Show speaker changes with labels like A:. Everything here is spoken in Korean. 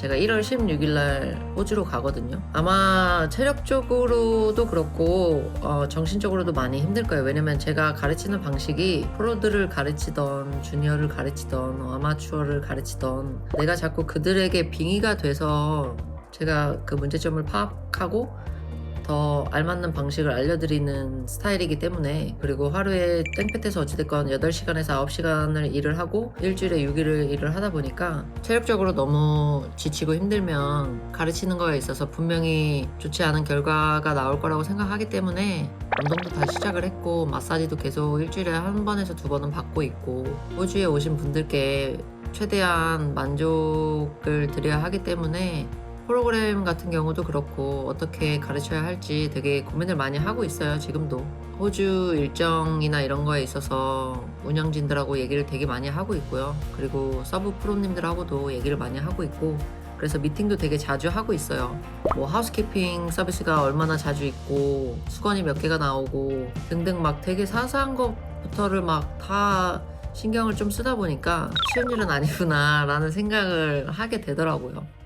A: 제가 1월 16일 날 호주로 가거든요. 아마 체력적으로도 그렇고 어, 정신적으로도 많이 힘들 거예요. 왜냐면 제가 가르치는 방식이 프로들을 가르치던 주니어를 가르치던 어, 아마추어를 가르치던 내가 자꾸 그들에게 빙의가 돼서 제가 그 문제점을 파악하고 더 알맞는 방식을 알려드리는 스타일이기 때문에 그리고 하루에 땡볕에서 어찌됐건 8시간에서 9시간을 일을 하고 일주일에 6일을 일을 하다 보니까 체력적으로 너무 지치고 힘들면 가르치는 거에 있어서 분명히 좋지 않은 결과가 나올 거라고 생각하기 때문에 운동도 다시 시작을 했고 마사지도 계속 일주일에 한 번에서 두 번은 받고 있고 호주에 오신 분들께 최대한 만족을 드려야 하기 때문에 프로그램 같은 경우도 그렇고 어떻게 가르쳐야 할지 되게 고민을 많이 하고 있어요 지금도. 호주 일정이나 이런 거에 있어서 운영진들하고 얘기를 되게 많이 하고 있고요. 그리고 서브 프로님들하고도 얘기를 많이 하고 있고 그래서 미팅도 되게 자주 하고 있어요. 뭐 하우스키핑 서비스가 얼마나 자주 있고 수건이 몇 개가 나오고 등등 막 되게 사소한 것부터를 막 다 신경을 좀 쓰다 보니까 쉬운 일은 아니구나 라는 생각을 하게 되더라고요